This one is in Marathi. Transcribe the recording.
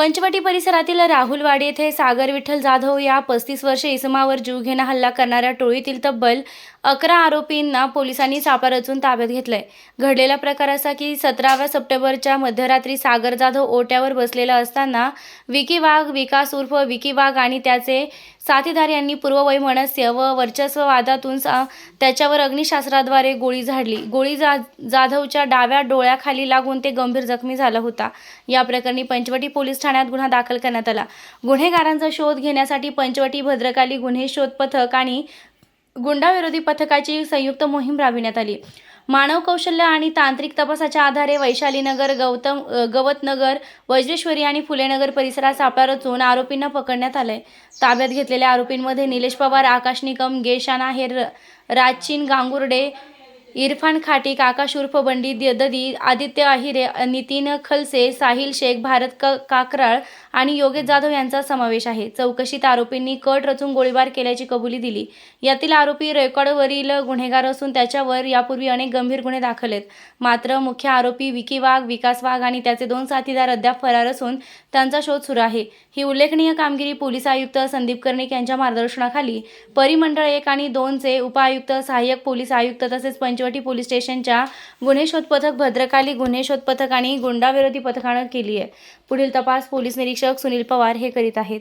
पंचवटी परिसरातील राहुलवाडी येथे सागर विठ्ठल जाधव या पस्तीस वर्षे इसमावर जीवघेणा हल्ला करणाऱ्या टोळीतील तब्बल अकरा आरोपींना पोलिसांनी सापा रचून ताब्यात घेतलंय. घडलेला प्रकार असा की सतराव्या सप्टेंबरच्या मध्यरात्री सागर जाधव ओट्यावर बसलेला असताना विकी वाघ विकास उर्फ विकी वाघ आणि त्याचे साथीदार यांनी पूर्ववैमनस्य व वर्चस्व वादातून सा- त्याच्यावर अग्निशास्त्राद्वारे गोळी झाडली. गोळी जा जाधवच्या डाव्या डोळ्याखाली लागून ते गंभीर जखमी झाला होता. या प्रकरणी पंचवटी पोलीस ठाण्यात गुन्हा दाखल करण्यात आला. गुन्हेगारांचा शोध घेण्यासाठी पंचवटी भद्रकाली गुन्हे शोध पथक आणि गुंडाविरोधी पथकाची संयुक्त मोहीम राबविण्यात आली. मानव कौशल्य आणि तांत्रिक तपासाच्या आधारे वैशालीनगर गौतम गवतनगर वज्रेश्वरी आणि फुलेनगर परिसरात सापळा रचून आरोपींना पकडण्यात आलंय. ताब्यात घेतलेल्या आरोपींमध्ये निलेश पवार आकाश निकम गेशान आहेर राजचिन गांगुर्डे इरफान खाटी आकाश उर्फ बंडी द- ददी आदित्य अहिरे नितीन खलसे साहिल शेख भारत क काकराळ आणि योगेश जाधव यांचा समावेश आहे. चौकशीत आरोपींनी कट रचून गोळीबार केल्याची कबुली दिली. यातील आरोपी रेकॉर्डवरील गुन्हेगार असून त्याच्यावर यापूर्वी अनेक गंभीर गुन्हे दाखल आहेत. मात्र मुख्य आरोपी विकी वाघ विकास वाघ आणि त्याचे दोन साथीदार अद्याप फरार असून त्यांचा शोध सुरू आहे. ही उल्लेखनीय कामगिरी पोलीस आयुक्त संदीप कर्णिक यांच्या मार्गदर्शनाखाली परिमंडळ एक आणि दोनचे उपआयुक्त सहाय्यक पोलीस आयुक्त तसेच पंच पंचवटी पोलीस स्टेशनच्या गुन्हे शोध पथक भद्रकाली गुन्हे शोध पथक आणि गुंडाविरोधी पथकानं केली आहे. पुढील तपास पोलीस निरीक्षक सुनील पवार हे करीत आहेत.